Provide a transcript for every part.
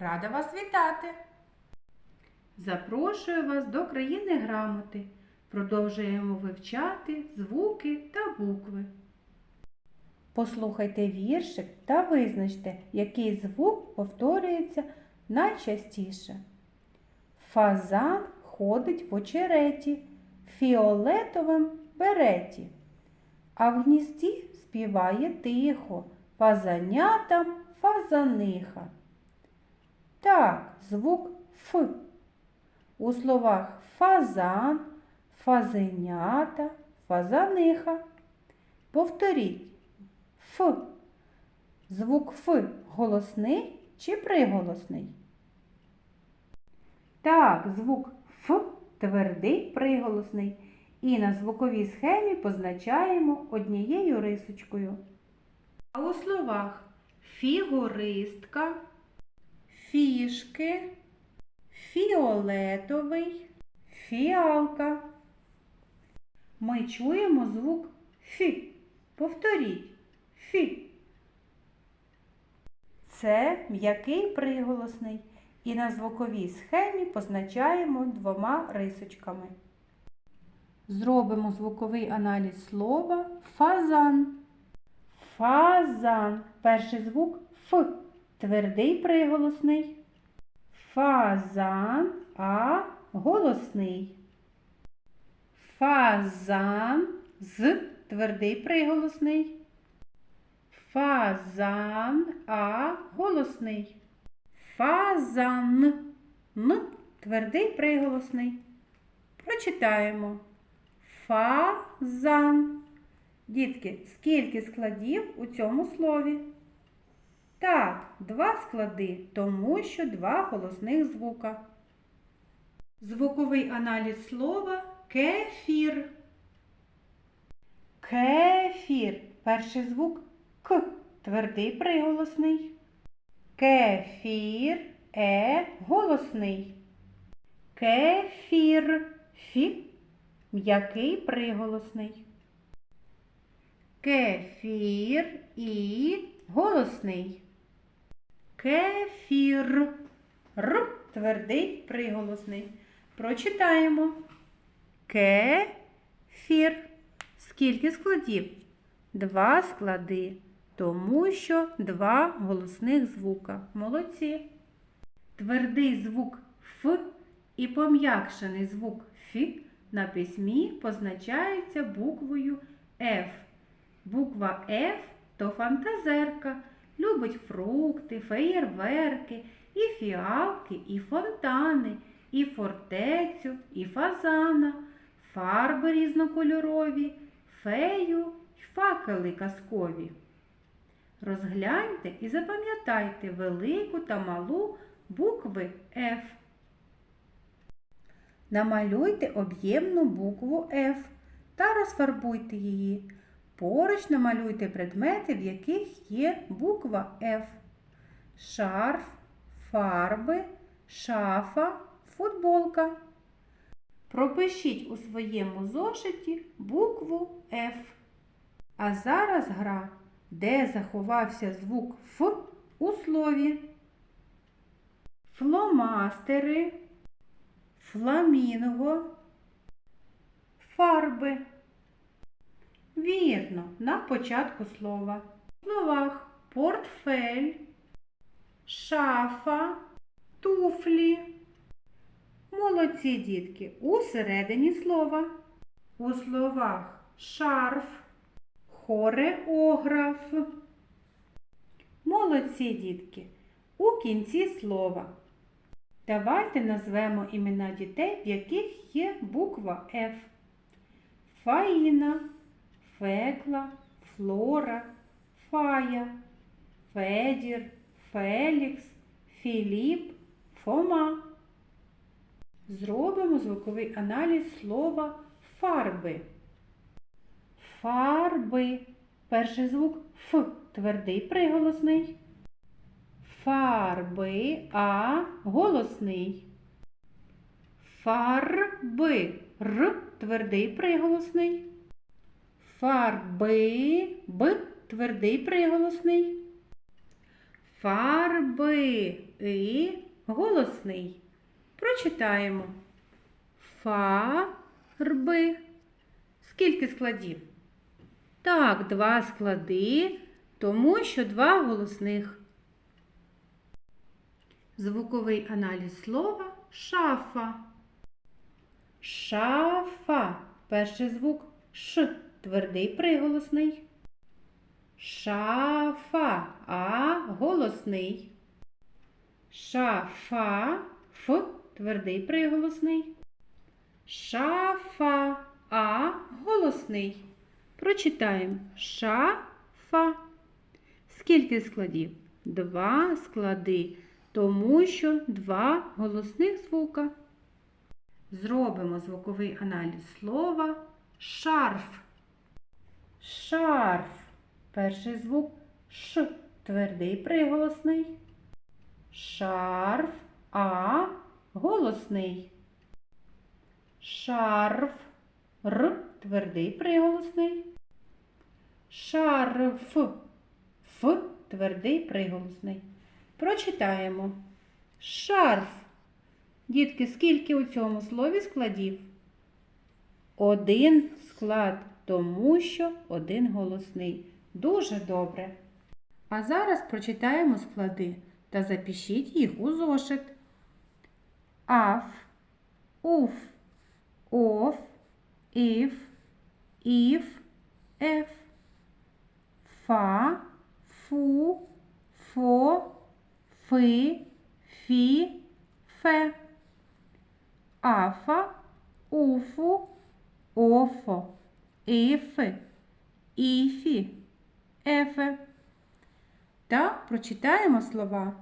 Рада вас вітати! Запрошую вас до країни грамоти. Продовжуємо вивчати звуки та букви. Послухайте віршик та визначте, який звук повторюється найчастіше. Фазан ходить в очереті, фіолетовим береті, а в гнізді співає тихо, фазанятам фазаниха. Так, звук Ф. У словах фазан, фазенята, фазаниха. Повторіть Ф. Звук Ф голосний чи приголосний? Так, звук Ф твердий приголосний. І на звуковій схемі позначаємо однією рисочкою. А у словах фігуристка, фішки, фіолетовий, фіалка. Ми чуємо звук Фі. Повторіть Фі. Це м'який приголосний. І на звуковій схемі позначаємо двома рисочками. Зробимо звуковий аналіз слова фазан. Фазан. Перший звук Ф. Твердий приголосний. Фазан, а голосний. Фазан з твердий приголосний. Фазан, а голосний. Фазан. Н твердий приголосний. Прочитаємо. Фазан. Дітки, скільки складів у цьому слові? Так, два склади, тому що два голосних звука. Звуковий аналіз слова кефір. Кефір. Перший звук К. Твердий приголосний. Кефір е голосний. Кефір фі м'який приголосний. Кефір і голосний. Кефір. Р твердий приголосний. Прочитаємо. Кефір. Скільки складів? Два склади, тому що два голосних звука. Молодці. Твердий звук Ф і пом'якшений звук Фі на письмі позначаються буквою Ф. Буква Ф то фантазерка, любить фрукти, феєрверки, і фіалки, і фонтани, і фортецю, і фазана, фарби різнокольорові, фею й факели казкові. Розгляньте і запам'ятайте велику та малу букви Ф. Намалюйте об'ємну букву F та розфарбуйте її. Поруч намалюйте предмети, в яких є буква F. Шарф, фарби, шафа, футболка. Пропишіть у своєму зошиті букву F. А зараз гра, де заховався звук Ф у слові. Фломастери фламінго, фарби. Вірно, на початку слова. В словах портфель, шафа, туфлі. Молодці дітки у середині слова. У словах шарф, хореограф. Молодці дітки у кінці слова. Давайте назвемо імена дітей, в яких є буква Ф. Фаїна, Фекла, Флора, Фая, Федір, Фелікс, Філіп, Фома. Зробимо звуковий аналіз слова фарби. Фарби. Перший звук Ф. Твердий приголосний. Фарби, а голосний. Фарби. Р твердий приголосний. Фарби. Б твердий приголосний. Фарби. І голосний. Прочитаємо. Фарби. Скільки складів? Так, два склади, тому що два голосних. Звуковий аналіз слова шафа. Шафа. Перший звук Ш. Твердий приголосний. Шафа. А голосний. Шафа. Ф. Твердий приголосний. Шафа. А голосний. Прочитаємо шафа. Скільки складів? Два склади, тому що два голосних звука. Зробимо звуковий аналіз слова шарф. Шарф. Перший звук Ш. Твердий приголосний. Шарф. А. Голосний. Шарф. Р. Твердий приголосний. Шарф. Ф. Твердий приголосний. Прочитаємо. Шарф. Дітки, скільки у цьому слові складів? Один склад, тому що один голосний. Дуже добре. А зараз прочитаємо склади та запишіть їх у зошит. Аф, уф, оф, іф, іф, еф, фа, фу, фо, фи, фі, фе. Афа, уфу, офо, іфи, іфі, ефе. Та прочитаємо слова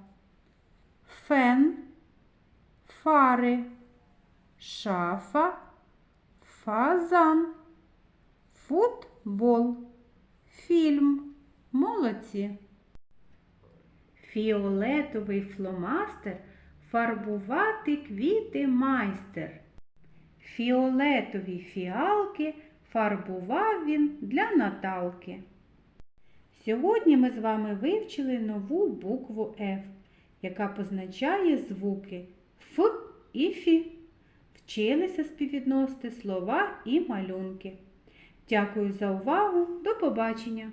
фен, фари, шафа, фазан, футбол, фільм. Молодці. Фіолетовий фломастер фарбувати квіти майстер. Фіолетові фіалки фарбував він для Наталки. Сьогодні ми з вами вивчили нову букву F, яка позначає звуки Ф і Фі. Вчилися співвідносити слова і малюнки. Дякую за увагу. До побачення!